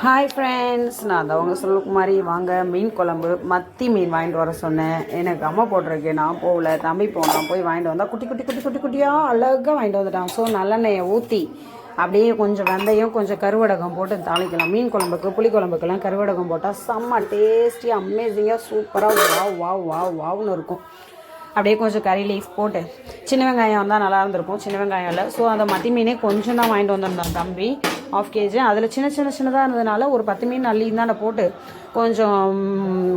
Hi friends நான் அவங்க சொல்லுக்குமாரி வாங்க மீன் குழம்பு மத்தி மீன் வாங்கிட்டு வர சொன்னேன். எனக்கு அம்மா போட்டிருக்கேன் நான் போகல. தம்பி போனான் போய் வாங்கிட்டு வந்தால் குட்டி குட்டி குட்டி குட்டி குட்டியாக அழகாக வாங்கிட்டு வந்துட்டான். ஸோ நல்லெண்ணெயை ஊற்றி அப்படியே கொஞ்சம் வெந்தயம் கொஞ்சம் கருவடகம் போட்டு தாளிக்கலாம். மீன் குழம்புக்கு புளி குழம்புக்கெல்லாம் கருவடகம் போட்டால் செம்ம டேஸ்டியாக அமேசிங்காக சூப்பராக வாவ் வாவ் வாவ் வாவ்னு இருக்கும். அப்படியே கொஞ்சம் கறி லீஃப் போட்டு சின்ன வெங்காயம் வந்தால் நல்லா இருந்திருக்கும் சின்ன வெங்காயம் இல்லை. ஸோ அந்த மத்தி மீனே கொஞ்சம் தான் வாங்கிட்டு வந்திருந்தான் தம்பி. ஆஃப் கேஜி அதில் சின்ன சின்ன சின்னதாக இருந்ததுனால ஒரு பத்து மீன் அள்ளி தான் போட்டு கொஞ்சம்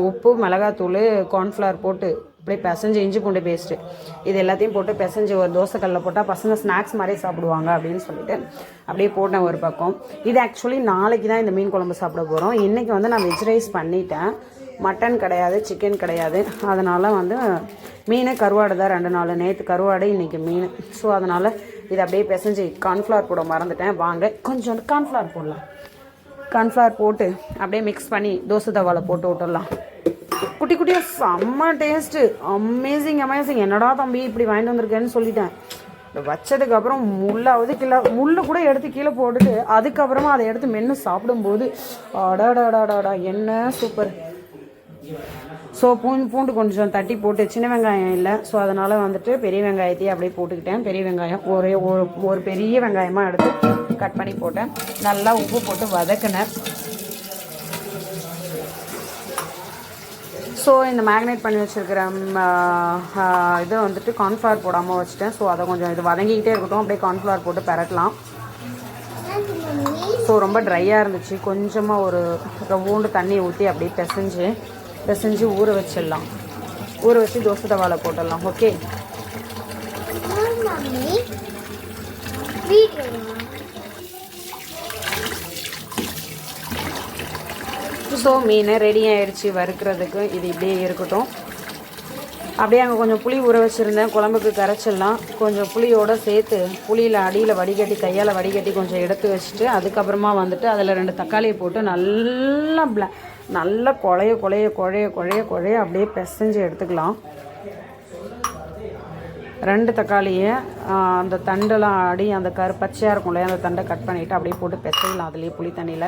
உப்பு மிளகாத்தூள் கார்ன்ஃப்ளவர் போட்டு அப்படியே பிசைஞ்சு இஞ்சி பூண்டு பேஸ்ட்டு இது எல்லாத்தையும் போட்டு பிசைஞ்சு ஒரு தோசைக்கல்லில் போட்டால் பசங்க ஸ்நாக்ஸ் மாதிரி சாப்பிடுவாங்க அப்படின்னு சொல்லிட்டு அப்படியே போட்டேன் ஒரு பக்கம். இது ஆக்சுவலி நாளைக்கு தான் இந்த மீன் குழம்பு சாப்பிட போகிறோம் இன்றைக்கி வந்து நான் வெஜ் ரைஸ் பண்ணிட்டேன். மட்டன் கிடையாது சிக்கன் கிடையாது. அதனால் வந்து மீன் கருவாடு தான் ரெண்டு நாள். நேற்று கருவாடு இன்றைக்கி மீன். ஸோ அதனால் இதை அப்படியே பிசைஞ்சு கார்ன்ஃப்ளவர் போட மறந்துட்டேன். வாங்க கொஞ்சம் கார்ன்ஃப்ளவர் போடலாம். கார்ன்ஃப்ளவர் போட்டு அப்படியே மிக்ஸ் பண்ணி தோசை தவாவில் போட்டு விட்டுடலாம். குட்டி குட்டியாக செம்ம டேஸ்ட்டு அமேசிங் அமேசிங் என்னடா தம்பி இப்படி வாங்கிட்டு வந்திருக்கேன்னு சொல்லிட்டேன். வச்சதுக்கப்புறம் முள்ளாவது கீழே முள்ளு கூட எடுத்து கீழே போட்டுட்டு அதுக்கப்புறமா அதை எடுத்து மென்று சாப்பிடும்போது அடாடாடாடாடா என்ன சூப்பர் ஸோ பூண்டு பூண்டு கொஞ்சம் தட்டி போட்டு சின்ன வெங்காயம் இல்லை. ஸோ அதனால் வந்துட்டு பெரிய வெங்காயத்தையே அப்படியே போட்டுக்கிட்டேன். பெரிய வெங்காயம் ஒரே ஒரு ஒரு பெரிய வெங்காயமாக எடுத்து கட் பண்ணி போட்டேன். நல்லா உப்பு போட்டு வதக்கினேன். ஸோ இந்த மேக்னேட் பண்ணி வச்சுருக்கிற இதை வந்துட்டு கார்ன்ஃப்ளவர் போடாமல் வச்சுட்டேன். ஸோ அதை கொஞ்சம் இது வதங்கிக்கிட்டே இருக்கட்டும். அப்படியே கார்ன்ஃப்ளவர் போட்டு பரட்டலாம். ஸோ ரொம்ப ட்ரையாக இருந்துச்சு. கொஞ்சமாக ஒரு பூண்டு தண்ணி ஊற்றி அப்படியே பிசைஞ்சு பிசைஞ்சு ஊற வச்சிடலாம். ஊற வச்சு தோசை தவாவில் போட்டுடலாம். ஓகே ஸோ மீன் ரெடி ஆயிடுச்சு வறுக்கிறதுக்கு. இது இப்படியே இருக்கட்டும். அப்படியே அங்கே கொஞ்சம் புளி ஊற வச்சுருந்தேன். குழம்புக்கு கரைச்சிடலாம். கொஞ்சம் புளியோடு சேர்த்து புளியில் அடியில் வடிகட்டி கையால் வடிகட்டி கொஞ்சம் எடுத்து வச்சுட்டு அதுக்கப்புறமா வந்துட்டு அதில் ரெண்டு தக்காளியை போட்டு நல்லா பிள நல்லா குழைய குழைய குழைய குழைய குழைய அப்படியே பிசைஞ்சு எடுத்துக்கலாம். ரெண்டு தக்காளியை அந்த தண்டெல்லாம் அடி அந்த கரு பச்சையாக இருக்கும் இல்லையா அந்த தண்டை கட் பண்ணிவிட்டு அப்படியே போட்டு பிசையலாம். அதுலேயே புளி தண்ணியில்.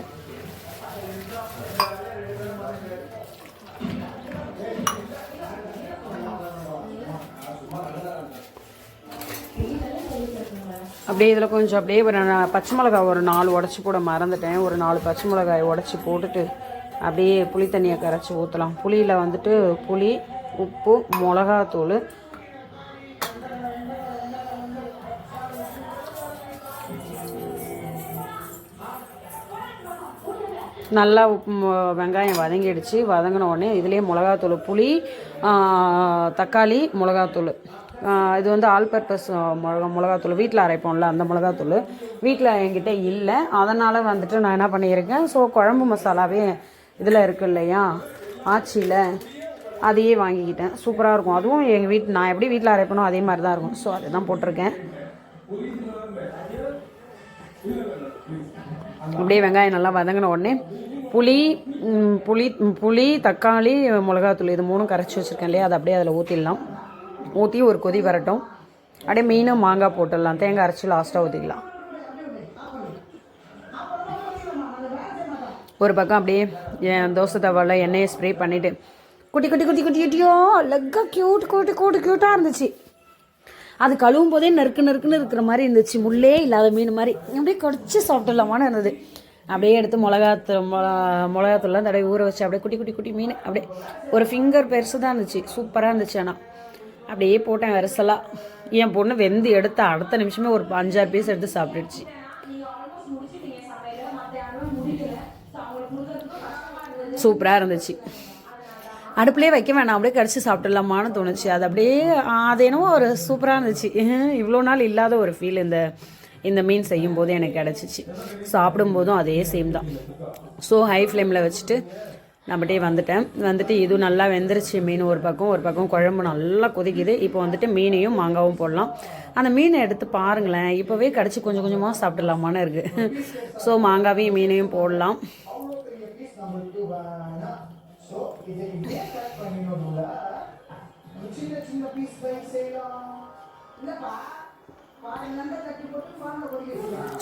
அப்படியே இதில் கொஞ்சம் அப்படியே ஒரு பச்சை மிளகாய் ஒரு நாலு உடச்சி போட மறந்துட்டேன். ஒரு நாலு பச்சை மிளகாய் உடச்சி போட்டுட்டு அப்படியே புளி தண்ணியை கரைச்சி ஊற்றலாம் புளியில் வந்துட்டு புளி உப்பு மிளகாத்தூள். நல்லா உப்பு வெங்காயம் வதங்கிடுச்சு. வதங்கின உடனே இதுலேயே மிளகாத்தூள் புளி தக்காளி மிளகாத்தூள். இது வந்து ஆல் பர்பஸ் மிளகா மிளகாத்தூள். வீட்டில் அரைப்போம்ல அந்த மிளகாத்தூள். வீட்டில் என்கிட்ட இல்லை. அதனால் வந்துட்டு நான் என்ன பண்ணியிருக்கேன் ஸோ குழம்பு மசாலாவே இதில் இருக்கு இல்லையா? ஆச்சியில் அதையே வாங்கிக்கிட்டேன். சூப்பராக இருக்கும். அதுவும் எங்கள் வீட்டு நான் எப்படி வீட்டில் அரைப்பனோ அதே மாதிரி தான் இருக்கும். ஸோ அதை தான் போட்டிருக்கேன். அப்படியே வெங்காயம் நல்லா வதங்கின உடனே புளி புளி புளி தக்காளி மிளகாத்தூள் இது மூணும் கரைச்சி வச்சுருக்கேன் இல்லையா? அதை அப்படியே அதில் ஊற்றிடலாம் ஊற்றி ஒரு கொதி வரட்டும். அப்படியே மீனும் மாங்காய் போட்டுடலாம். தேங்காய் அரைச்சி லாஸ்ட்டாக ஊற்றிக்கலாம் ஒரு பக்கம் அப்படியே என் தோசை தவாவில் எண்ணெயை ஸ்ப்ரே பண்ணிவிட்டு குட்டி குட்டி குட்டி குட்டி குட்டியோ அழகாக க்யூட் கூட்டு கூட்டு க்யூட்டாக இருந்துச்சு. அது கழுவும் போதே நறுக்கு நெருக்குன்னு இருக்கிற மாதிரி இருந்துச்சு. முள்ளே இல்லாத மீன் மாதிரி. அப்படியே கடிச்சு சாப்பிட்டுலாமான்னு இருந்தது. அப்படியே எடுத்து மிளகாத்து மிளகா மிளகாத்தூள்லாம் தடவை ஊற வச்சு அப்படியே குட்டி குட்டி குட்டி மீன். அப்படியே ஒரு ஃபிங்கர் பெருசு தான் இருந்துச்சு. சூப்பராக இருந்துச்சு ஆனால் அப்படியே போட்டேன் வரிசலாக என் பொண்ணு வெந்து எடுத்த அடுத்த நிமிஷமே ஒரு அஞ்சாறு பீஸ் எடுத்து சாப்பிட்டுடுச்சு. சூப்பராக இருந்துச்சு. அடுப்புலேயே வைக்க வேணாம் அப்படியே கடிச்சு சாப்பிட்டுடலாமான்னு தோணுச்சு. அது அப்படியே அது என்னவோ ஒரு சூப்பராக இருந்துச்சு. இவ்வளோ நாள் இல்லாத ஒரு ஃபீல் இந்த இந்த மீன் செய்யும் போது எனக்கு கிடச்சிச்சு. சாப்பிடும்போதும் அதே சேம் தான். ஸோ ஹை ஃப்ளேமில் வச்சுட்டு நம்மகிட்டே வந்துட்டேன். வந்துட்டு இதுவும் நல்லா வெந்துருச்சு மீன் ஒரு பக்கம் ஒரு பக்கம் குழம்பு நல்லா கொதிக்குது. இப்போ வந்துட்டு மீனையும் மாங்காவும் போடலாம். அந்த மீனை எடுத்து பாருங்களேன். இப்போவே கடிச்சு கொஞ்சம் கொஞ்சமாக சாப்பிட்டுலாமான்னு இருக்குது ஸோ மாங்காவையும் மீனையும் போடலாம்.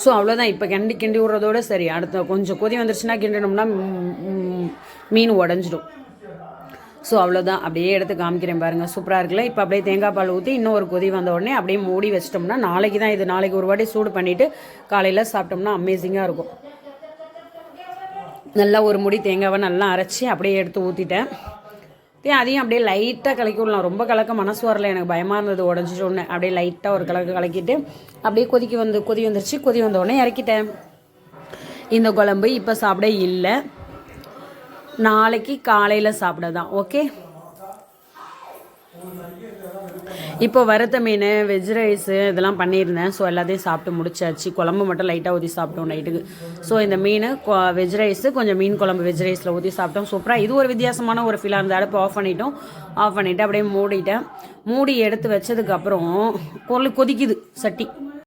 ஸோ அவ்வளோதான் இப்போ கிண்டி கிண்டி விடுறதோட சரி. அடுத்த கொஞ்சம் கொதி வந்துருச்சுன்னா கிண்டணும்னா மீன் உடஞ்சிடும். ஸோ அவ்வளோதான் அப்படியே எடுத்து காமிக்கிறேன் பாருங்கள் சூப்பராக இருக்குல்ல? இப்போ அப்படியே தேங்காய் பால் ஊற்றி இன்னும் ஒரு கொதி வந்த உடனே அப்படியே மூடி வச்சிட்டோம்னா நாளைக்கு தான் இது. நாளைக்கு ஒரு வாட்டி சூடு பண்ணிவிட்டு காலையில் சாப்பிட்டோம்னா அமேசிங்காக இருக்கும். நல்லா ஒரு முடி தேங்காவை நல்லா அரைச்சி அப்படியே எடுத்து ஊற்றிட்டேன் தே அதையும் அப்படியே லைட்டாக கலக்கி விடலாம். ரொம்ப கலக்க மனசு வரல. எனக்கு பயமாக இருந்தது உடஞ்சிட்டோன்னு அப்படியே லைட்டாக ஒரு கலக்கு கலக்கிட்டு அப்படியே கொதிக்க வந்து கொதி வந்துருச்சு. கொதி வந்த உடனே இறக்கிட்டேன். இந்த குழம்பு இப்போ சாப்பிட இல்லை. நாளைக்கு காலையில் சாப்பிட தான் ஓகே இப்போ வறுத்த மீன் வெஜ் ரைஸு இதெல்லாம் பண்ணியிருந்தேன். ஸோ எல்லாத்தையும் சாப்பிட்டு முடிச்சாச்சு. குழம்பு மட்டும் லைட்டாக ஊற்றி சாப்பிட்டோம் நைட்டுக்கு ஸோ இந்த மீன் வெஜ் ரைஸு கொஞ்சம் மீன் குழம்பு வெஜ் ரைஸில் ஊற்றி சாப்பிட்டோம். சூப்பராக இது ஒரு வித்தியாசமான ஒரு ஃபீலாக இருந்தது. அடுப்பு ஆஃப் பண்ணிட்டோம். ஆஃப் பண்ணிவிட்டு அப்படியே மூடிட்டேன். மூடி எடுத்து வச்சதுக்கப்புறம் பொருள் கொதிக்குது சட்டி.